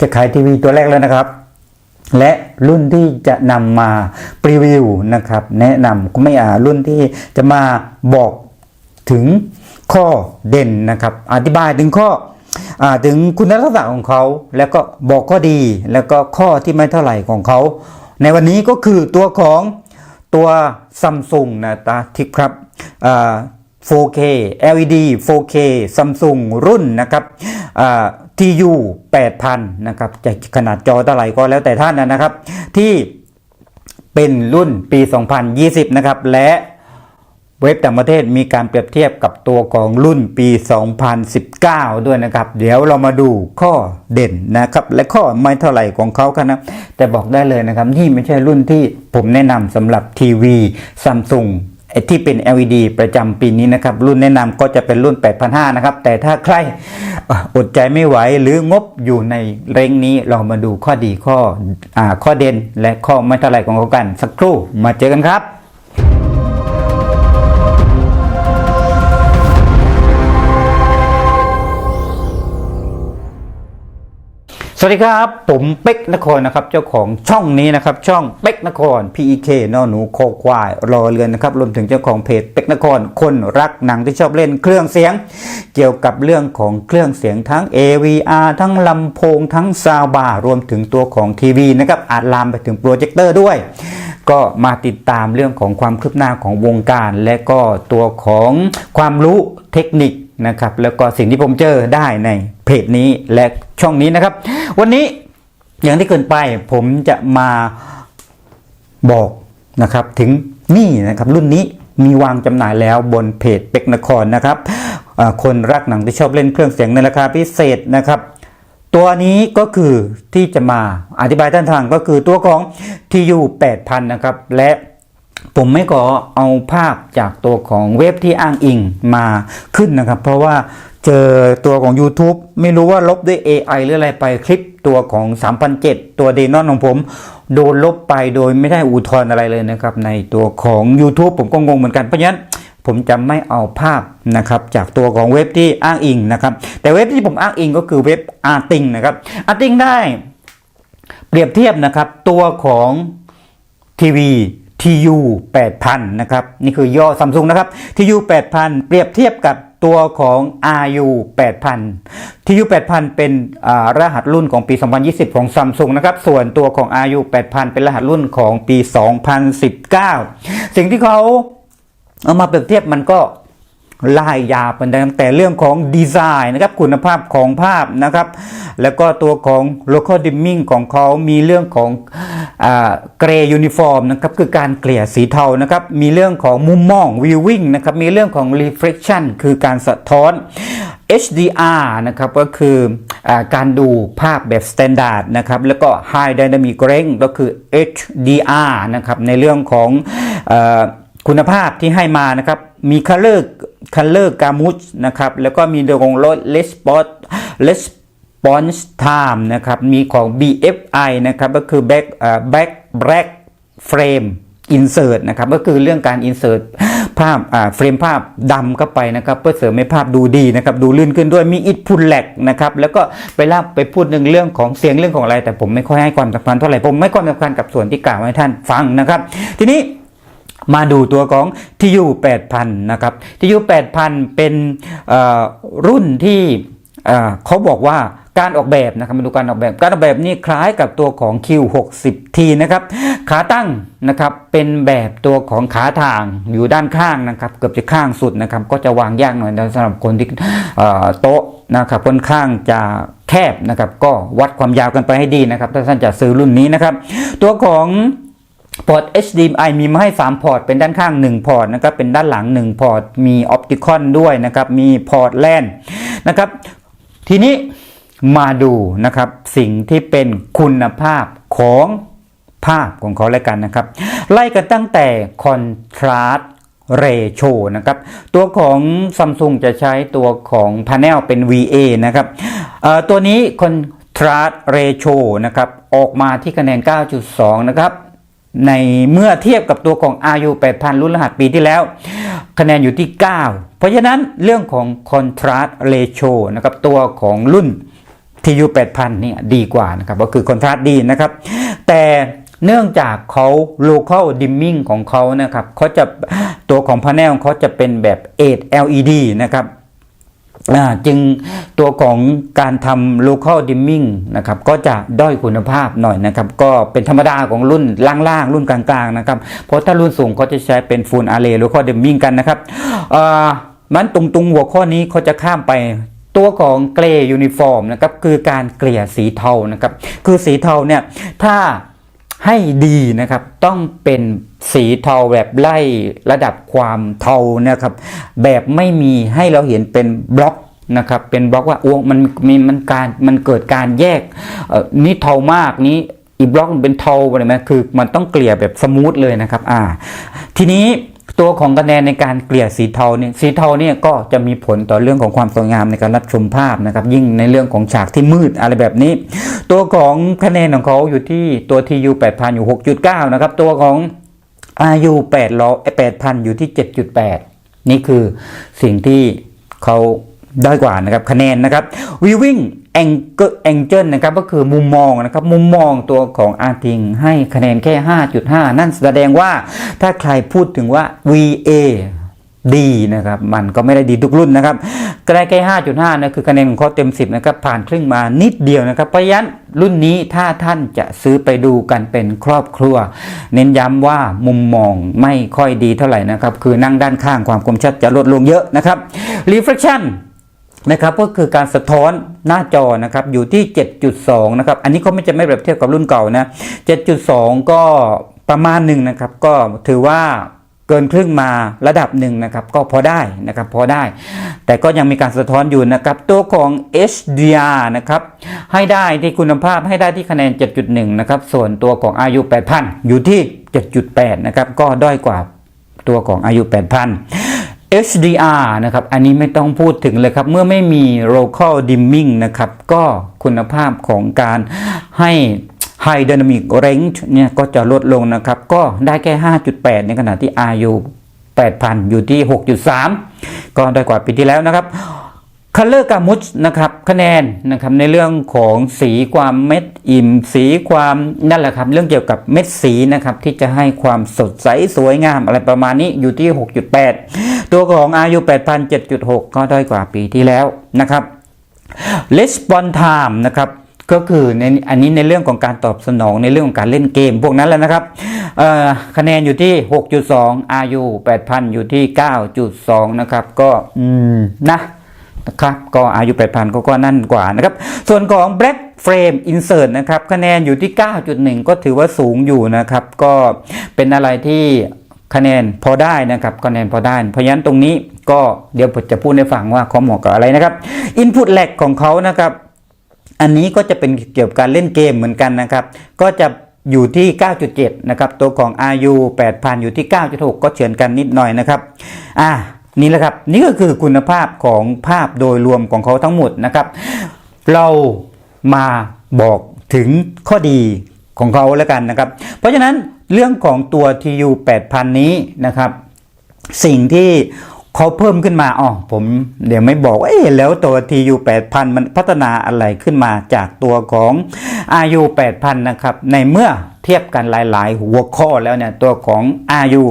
จะขายทีวีตัวแรกแล้วนะครับ และรุ่นที่จะนำมารีวิวนะครับ แนะนำก็ไม่อ่ารุ่นที่จะมาบอกถึงข้อเด่นนะครับ อธิบายถึงข้ออถึงคุณลักษณะของเขา แล้วก็บอกข้อดีแล้วก็ข้อที่ไม่เท่าไหร่ของเขา ในวันนี้ก็คือตัวของตัวซัมซุงนะตาทิปครับ 4K LED 4K Samsung รุ่นนะครับ TU 8000 นะครับจะขนาดจอเท่าไหร่ก็แล้วแต่ท่านนะครับ ที่เป็นรุ่นปี 2020 นะครับ และเว็บต่างประเทศมีการเปรียบเทียบกับตัวของรุ่นปี 2019 ด้วยนะครับ เดี๋ยวเรามาดูข้อเด่นนะครับ และข้อไม่เท่าไหร่ของเขากันนะแต่บอกได้เลยนะครับ นี่ไม่ใช่รุ่นที่ผมแนะนำสำหรับทีวีซัมซุง ที่เป็น LED ประจำปีนี้นะครับ รุ่นแนะนำก็จะเป็นรุ่น 8,500 นะครับ แต่ถ้าใครอดใจไม่ไหวหรืองบอยู่ในเร่งนี้เรามาดูข้อดีข้ออข้อเด่นและข้อไม่เท่าไหร่ของเขากัน สักครู่มาเจอกันครับ สวัสดีครับ ผมเป็กนครนะครับเจ้าของช่องนี้นะครับ ช่องเป็กนคร PEK นอหนูโคควายรอเรือนนะครับรวมถึงเจ้าของเพจเป็กนคร คนรักหนังที่ชอบเล่นเครื่องเสียง เกี่ยวกับเรื่องของเครื่องเสียงทั้ง AVR ทั้งลำโพงทั้งซาวบาร์รวมถึงตัวของทีวีนะครับอาจลามไปถึงโปรเจคเตอร์ด้วย ก็มาติดตามเรื่องของความคืบหน้าของวงการ และก็ตัวของความรู้เทคนิค นะครับ แล้วก็สิ่งที่ผมเจอได้ในเพจนี้และช่องนี้นะครับ วันนี้อย่างที่เกินไปผมจะมาบอกนะครับถึงนี่นะครับรุ่นนี้มีวางจำหน่ายแล้วบนเพจเป็กนครนะครับคนรักหนังที่ชอบเล่นเครื่องเสียงในราคาพิเศษนะครับ ตัวนี้ก็คือที่จะมาอธิบายท่านทางก็คือตัวของ TU 8000 นะครับ และ ผมไม่ขอเอาภาพจากตัวของเว็บที่อ้างอิงมาขึ้นนะครับ เพราะว่าเจอตัวของ YouTube ไม่รู้ว่าลบด้วย AI หรืออะไรไปคลิปตัวของ3007ตัวเดนอนของผม โดนลบไปโดยไม่ได้อุทธรณ์อะไรเลยนะครับ ในตัวของ YouTube ผมก็งงเหมือนกันเพราะฉะนั้นผมจะไม่เอาภาพนะครับจากตัวของเว็บที่อ้างอิงนะครับ แต่เว็บที่ผมอ้างอิงก็คือเว็บอาร์ติงนะครับอาร์ติงได้เปรียบเทียบนะครับตัวของทีวี TU 8000นะครับนี่คือย่อซัมซุงนะครับ TU 8000 เปรียบเทียบกับตัวของ RU 8000 TU 8000 เป็นรหัสรุ่นของปี 2020 ของ Samsung นะครับ ส่วนตัวของ RU 8000 เป็นรหัสรุ่นของปี 2019 สิ่งที่เขาเอามาเปรียบเทียบมันก็ ลายยาวเป็นตั้งแต่เรื่องของดีไซน์นะครับคุณภาพของภาพนะครับ แล้วก็ตัวของ local dimming ของเขามีเรื่องของเกรย์ยูนิฟอร์มนะครับคือการเกลี่ยสีเทานะครับมีเรื่องของมุมมอง viewing นะครับมีเรื่องของ reflection คือการสะท้อน HDR นะครับก็คืออการดูภาพแบบ standard นะครับแล้วก็ high dynamic range ก็คือ HDR นะครับในเรื่องของอ คุณภาพที่ให้มานะครับ มี color color gamut นะครับ แล้วก็มีเรื่องของ response response time นะครับ มีของ BFI นะครับ ก็คือ back เอ่อ back black frame insert นะครับ ก็คือเรื่องการ insert ภาพเฟรมภาพดำเข้าไปนะครับ เพื่อเสริมให้ภาพดูดีนะครับ ดูลื่นขึ้นด้วยมี input lag นะครับ แล้วก็ไปลาไปพูดหนึ่งเรื่องของเสียงเรื่องของอะไร แต่ผมไม่ค่อยให้ความสำคัญเท่าไหร่ผมไม่ค่อยสำคัญกับส่วนที่กล่าวให้ท่านฟังนะครับ ทีนี้ มาดูตัวของ TU 8000นะครับ TU 8000 เป็นเอ่อรุ่นที่เขาบอกว่าการออกแบบนะครับมาดูการออกแบบการออกแบบนี่คล้ายกับตัวของ Q60T นะครับขาตั้งนะครับเป็นแบบตัวของขาทางอยู่ด้านข้างนะครับ เกือบจะข้างสุดนะครับ ก็จะวางยากหน่อยสำหรับคนที่โต๊ะนะครับค่อนข้างจะแคบนะครับ ก็วัดความยาวกันไปให้ดีนะครับ ถ้าท่านจะซื้อรุ่นนี้นะครับ ตัวของ พอร์ต HDMI มีมาให้ 3 พอร์ต เป็นด้านข้าง 1 พอร์ตนะครับเป็นด้านหลัง 1 พอร์ต มีออปติคอนด้วยนะครับ มีพอร์ตแลนนะครับ ทีนี้มาดูนะครับสิ่งที่เป็นคุณภาพของภาพของเขาแล้วกันนะครับ ไล่กันตั้งแต่ Contrast Ratio นะครับ ตัวของ Samsung จะใช้ตัวของ Panel เป็น VA นะครับตัวนี้ Contrast Ratio นะครับ ออกมาที่คะแนน 9.2 นะครับ ในเมื่อเทียบกับตัวของ RU 8000 รุ่นรหัสปีที่แล้ว คะแนนอยู่ที่ 9 เพราะฉะนั้นเรื่องของ contrast ratio นะครับตัวของรุ่น TU 8000 เนี่ยดีกว่านะครับก็คือคอนทราสต์ดีนะครับ แต่เนื่องจากเขา local dimming ของเขานะครับเขาจะตัวของพา n e l เขาจะเป็นแบบ 8 LED นะครับ จึงตัวของการทำ local dimming นะครับก็จะด้อยคุณภาพหน่อยนะครับ ก็เป็นธรรมดาของรุ่นล่างๆ รุ่นกลางๆนะครับ เพราะถ้ารุ่นสูงเขาจะใช้เป็น full array local dimming กันนะครับอ่ามันตรงๆหัวข้อนี้เขาจะข้ามไปตัวของเกรย์ยูนิฟอร์มนะครับคือการเกลี่ยสีเทานะครับ คือสีเทาเนี่ยถ้า ให้ดีนะครับ ต้องเป็นสีเทาแบบไล่ระดับความเทานะครับ แบบไม่มีให้เราเห็นเป็นบล็อกนะครับ เป็นบล็อกว่าอ้มันมีมันการมันเกิดการแยกเออนี่เทามากนี้อีบล็อกมันเป็นเทาอะไรไหมคือมันต้องเกลี่ยแบบสมูทเลยนะครับ อ่า ทีนี้ ตัวของคะแนนในการเกลี่ยสีเทาเนี่ยสีเทาเนี่ยก็จะมีผลต่อเรื่องของความสวยงามในการรับชมภาพนะครับ ยิ่งในเรื่องของฉากที่มืดอะไรแบบนี้ ตัวของคะแนนของเขาอยู่ที่ตัว TU 8000อยู่6.9นะครับ ตัวของ RU 800 8,000อยู่ที่7.8นี่คือสิ่งที่เขา ด้อยกว่านะครับคะแนนนะครับ Viewing Angle Angle นะครับก็คือมุมมองนะครับมุมมองตัวของอาร์ติงให้คะแนนแค่ 5.5 นั่นแสดงว่าถ้าใครพูดถึงว่า VA ดีนะครับมันก็ไม่ได้ดีทุกรุ่นนะครับก็ได้แค่ 5.5นะคือคะแนนของเขาเต็ม 10นะครับผ่านครึ่งมานิดเดียวนะครับเพราะฉะนั้นรุ่นนี้ถ้าท่านจะซื้อไปดูกันเป็นครอบครัว เน้นย้ำว่ามุมมองไม่ค่อยดีเท่าไหร่นะครับคือนั่งด้านข้างความคมชัดจะลดลงเยอะนะครับ reflection นะครับก็คือการสะท้อนหน้าจอนะครับอยู่ที่ 7.2 นะครับ อันนี้เขาไม่จะไม่เปรียบเทียบกับรุ่นเก่านะ 7.2 ก็ประมาณหนึ่งนะครับ ก็ถือว่าเกินครึ่งมาระดับหนึ่งนะครับก็พอได้นะครับพอได้ แต่ก็ยังมีการสะท้อนอยู่นะครับตัวของ HDR นะครับให้ได้ที่คุณภาพให้ได้ที่คะแนน 7.1 นะครับส่วนตัวของ RU 8000 อยู่ที่ 7.8 นะครับก็ด้อยกว่าตัวของ RU 8000 HDR นะครับ อันนี้ไม่ต้องพูดถึงเลยครับ เมื่อไม่มี local dimming นะครับ ก็คุณภาพของการให้ High Dynamic Range เนี่ยก็จะลดลงนะครับ ก็ได้แค่ 5.8 ในขณะที่ RU 8,000 อยู่ที่ 6.3 ก็ได้กว่าปีที่แล้วนะครับ Color g a m u t นะครับคะแนนนะครับในเรื่องของสีความเม็ดอิ่มสีความนั่นแหละครับ เรื่องเกี่ยวกับเม็ดสีนะครับที่จะให้ความสดใสสวยงามอะไรประมาณนี้อยู่ที่ 6.8 ตัวของ RU 8,000 7.6 ก็ด้อยกว่าปีที่แล้วนะครับ Response Time นะครับก็คือในอันนี้ในเรื่องของการตอบสนองในเรื่องของการเล่นเกมพวกนั้นแหล้วนะครับคะแนนอยู่ที่ 6.2 RU 8,000 อยู่ที่ 9.2 นะครับก็นะ นะครับก็อายุ8,000ก็ก็นั่นกว่านะครับ ส่วนของ Black Frame Insert นะครับคะแนนอยู่ที่ 9.1 ก็ถือว่าสูงอยู่นะครับ ก็เป็นอะไรที่คะแนนพอได้นะครับคะแนนพอได้ เพราะฉะนั้นตรงนี้ก็เดี๋ยวผมจะพูดให้ฟังว่าเขาเหมาะกับอะไรนะครับ Input lag ของเขานะครับ อันนี้ก็จะเป็นเกี่ยวกับการเล่นเกมเหมือนกันนะครับ ก็จะอยู่ที่ 9.7 นะครับ ตัวของ RU 8,000 อยู่ที่ 9.6 ก็เฉือนกันนิดหน่อยนะครับ อ่า นี่แหละครับนี่ก็คือคุณภาพของภาพโดยรวมของเขาทั้งหมดนะครับ เรามาบอกถึงข้อดีของเขาแล้วกันนะครับ เพราะฉะนั้นเรื่องของตัว TU 8000 นี้นะครับ สิ่งที่เขาเพิ่มขึ้นมาอ๋อผมเดี๋ยวไม่บอกเอ๊แล้วตัว TU 8000 มันพัฒนาอะไรขึ้นมาจากตัวของ RU 8000 นะครับ ในเมื่อเทียบกันหลาย ๆ หัวข้อแล้วเนี่ยตัวของ RU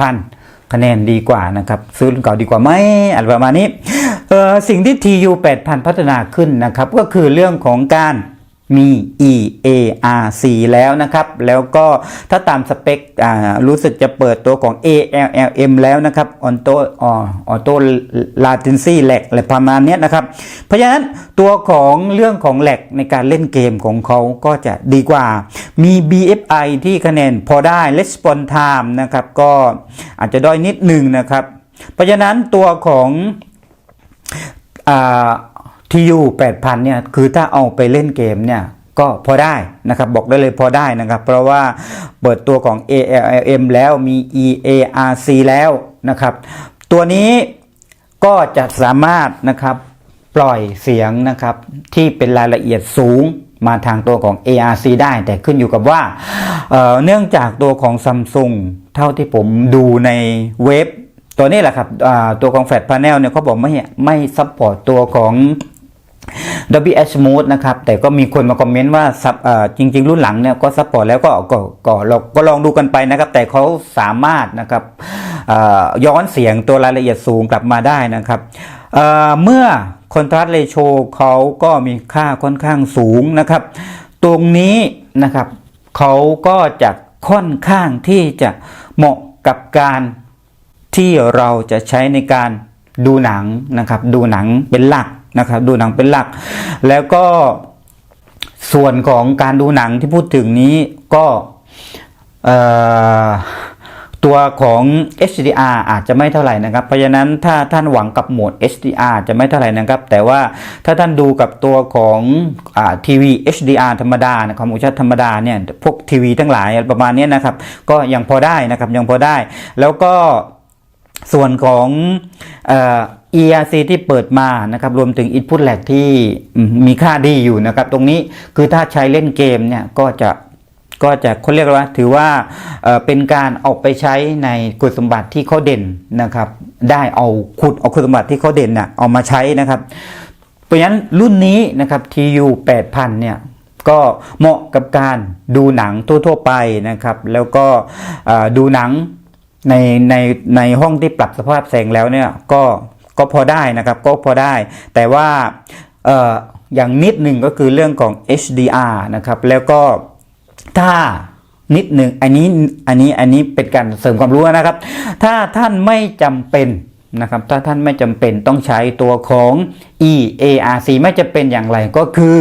8000 คะแนนดีกว่านะครับ ซื้อรุ่นเก่าดีกว่าไหมอะไรประมาณนี้สิ่งที่ TU 8000 พัฒนาขึ้นนะครับ ก็คือเรื่องของการ มี EARC แล้วนะครับ แล้วก็ถ้าตามสเปคอ่ารู้สึกจะเปิดตัวของ ALLM แล้วนะครับ Auto Auto Latency Lag อะไรประมาณนี้นะครับ เพราะฉะนั้นตัวของเรื่องของแหลกในการเล่นเกมของเขาก็จะดีกว่า มี BFI ที่คะแนนพอได้ Response Time นะครับ ก็อาจจะด้อยนิดหนึ่งนะครับ เพราะฉะนั้นตัวของอ่า TU 8000เนี่ยคือถ้าเอาไปเล่นเกมเนี่ยก็พอได้นะครับบอกได้เลยพอได้นะครับ เพราะว่าเปิดตัวของ ALM แล้วมี EARC แล้วนะครับ ตัวนี้ก็จะสามารถนะครับปล่อยเสียงนะครับที่เป็นรายละเอียดสูงมาทางตัวของ ARC ได้แต่ขึ้นอยู่กับว่าเเนื่องจากตัวของ Samsung เท่าที่ผมดูในเว็บ ตัวนี้แหละครับตัวของแฟลชพา n เนลเนี่ยเขาบอกไม่ไม่ซัพพอร์ตตัวของ Dolby Atmos นะครับ แต่ก็มีคนมาคอมเมนต์ว่าจริง ๆ รุ่นหลังเนี่ยก็ซัพพอร์ตแล้วก็ก็ก็เราก็ลองดูกันไปนะครับ แต่เขาสามารถนะครับย้อนเสียงตัวรายละเอียดสูงกลับมาได้นะครับเเมื่อคอนทราสต์เรโชเขาก็มีค่าค่อนข้างสูงนะครับ ตรงนี้นะครับเขาก็จะค่อนข้างที่จะเหมาะกับการที่เราจะใช้ในการดูหนังนะครับ ดูหนังเป็นหลัก นะครับดูหนังเป็นหลัก แล้วก็ส่วนของการดูหนังที่พูดถึงนี้ก็ตัวของ HDR อาจจะไม่เท่าไหร่นะครับ เพราะฉะนั้นถ้าท่านหวังกับโหมด HDR จะไม่เท่าไหร่นะครับ แต่ว่าถ้าท่านดูกับตัวของทีวี HDR ธรรมดานะความอุชัดธรรมดาเนี่ยพวกทีวีทั้งหลายประมาณนี้นะครับ ก็ยังพอได้นะครับยังพอได้ แล้วก็ส่วนของ ERC ที่เปิดมานะครับรวมถึง Input Lag ที่มีค่าดีอยู่นะครับ ตรงนี้คือถ้าใช้เล่นเกมเนี่ยก็จะก็จะเขาเรียกว่าถือว่าเเป็นการออกไปใช้ในคุณสมบัติที่เขาเด่นนะครับ ได้เอาขุดเอาคุณสมบัติที่เขาเด่นน่ะเอามาใช้นะครับ เพราะฉะนั้นรุ่นนี้นะครับ TU 8000เนี่ยก็เหมาะกับการดูหนังทั่วๆไปนะครับ แล้วก็ดูหนังในในในห้องที่ปรับสภาพแสงแล้วเนี่ยก็ ก็พอได้นะครับก็พอได้ แต่ว่าเอ่ออย่างนิดหนึ่งก็คือเรื่องของ HDR นะครับ แล้วก็ถ้านิดหนึ่งอันนี้อันนี้อันนี้เป็นการเสริมความรู้นะครับ ถ้าท่านไม่จำเป็นนะครับ ถ้าท่านไม่จำเป็นต้องใช้ตัวของ EARC ไม่จะเป็นอย่างไรก็คือ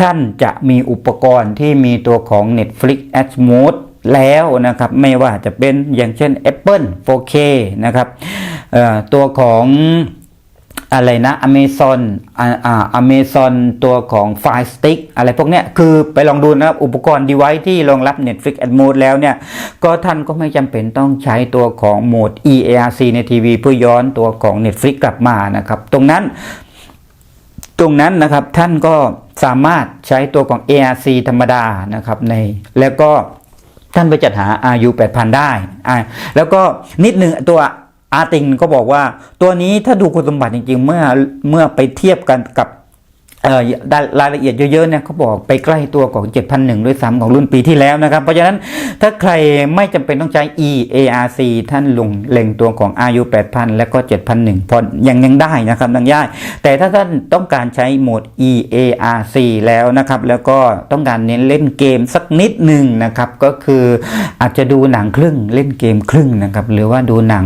ท่านจะมีอุปกรณ์ที่มีตัวของ Netflix Atmos แล้วนะครับ ไม่ว่าจะเป็นอย่างเช่น Apple 4K นะครับตัวของอะไรนะ Amazon อ่าอ่า Amazon ตัวของ Fire Stick อะไรพวกเนี้ยคือไปลองดูนะครับ อุปกรณ์ device ที่รองรับ Netflix Atmos แล้วเนี่ย ก็ท่านก็ไม่จำเป็นต้องใช้ตัวของโหมด EARC ในทีวีเพื่อย้อนตัวของ Netflix กลับมานะครับ ตรงนั้น ตรงนั้นนะครับท่านก็สามารถใช้ตัวของ ARC ธรรมดานะครับในแล้วก็ ท่านไปจัดหา RU 8000 ได้แล้วก็นิดหนึ่งตัวอาติงก็บอกว่า ตัวนี้ถ้าดูคุณสมบัติจริง ๆ เมื่อเมื่อไปเทียบกันกับ รายละเอียดเยอะๆเนี่ยเขาบอกไปใกล้ตัวของ 7001 ด้วยซ้ำของรุ่นปีที่แล้วนะครับ เพราะฉะนั้นถ้าใครไม่จำเป็นต้องใช้ EARC ท่านลงเล็งตัวของ RU 8000 และก็ 7001 พอยังยังได้นะครับยังได้แต่ถ้าท่านต้องการใช้โหมด EARC แล้วนะครับ แล้วก็ต้องการเน้นเล่นเกมสักนิดหนึ่งนะครับ ก็คืออาจจะดูหนังครึ่งเล่นเกมครึ่งนะครับ หรือว่าดูหนัง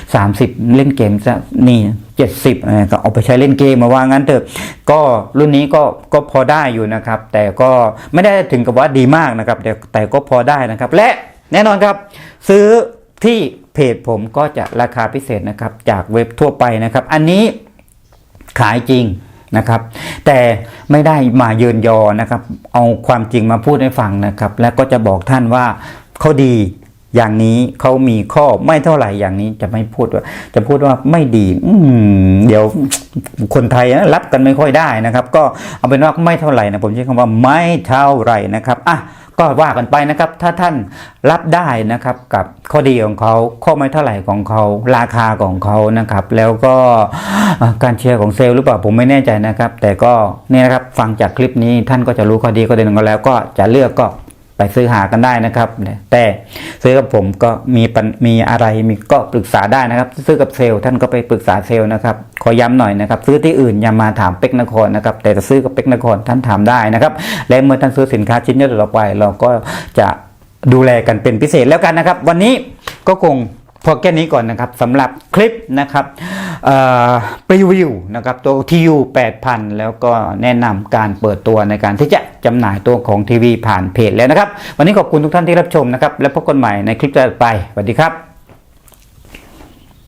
30 เล่นเกมจะนี่ 70เออก็เอาไปใช้เล่นเกมมาว่างั้นเถอะก็รุ่นนี้ก็ก็พอได้อยู่นะครับ แต่ก็ไม่ได้ถึงกับว่าดีมากนะครับ แต่แต่ก็พอได้นะครับ และแน่นอนครับ ซื้อที่เพจผมก็จะราคาพิเศษนะครับ จากเว็บทั่วไปนะครับ อันนี้ขายจริงนะครับ แต่ไม่ได้มาเยินยอนะครับ เอาความจริงมาพูดให้ฟังนะครับ แล้วก็จะบอกท่านว่าเขาดี อย่างนี้เขามีข้อไม่เท่าไหร่อย่างนี้จะไม่พูดว่า จะพูดว่าไม่ดี อืเดี๋ยวคนไทยรับกันไม่ค่อยได้นะครับ ก็เอาเป็นว่าไม่เท่าไหร่นะผมใช้คำว่าไม่เท่าไหร่นะครับอะก็ว่ากันไปนะครับ ถ้าท่านรับได้นะครับกับข้อดีของเขาข้อไม่เท่าไหร่ของเขา ราคาของเขานะครับ แล้วก็การแชร์ของเซลล์หรือเปล่าผมไม่แน่ใจนะครับ แต่ก็เนี่ยนะครับฟังจากคลิปนี้ท่านก็จะรู้ข้อดีข้อเด่นของเขาแล้วก็จะเลือกก็ ไปซื้อหากันได้นะครับ แต่ซื้อกับผมก็มีมีอะไรมีก็ปรึกษาได้นะครับ ซื้อกับเซลล์ท่านก็ไปปรึกษาเซลล์นะครับขอย้ำหน่อยนะครับ ซื้อที่อื่นอย่ามาถามเป็กนครนะครับ แต่จะซื้อกับเป็กนครท่านถามได้นะครับ และเมื่อท่านซื้อสินค้าชิ้นนี้ต่อไป เราก็จะดูแลกันเป็นพิเศษแล้วกันนะครับ วันนี้ก็คงพอแค่นี้ก่อนนะครับสำหรับคลิปนะครับ ปรีวิวนะครับตัว TU 8000 แล้วก็แนะนำการเปิดตัวในการที่จะจำหน่ายตัวของทีวีผ่านเพจแล้วนะครับ วันนี้ขอบคุณทุกท่านที่รับชมนะครับ และพบกันใหม่ในคลิปต่อไปสวัสดีครับ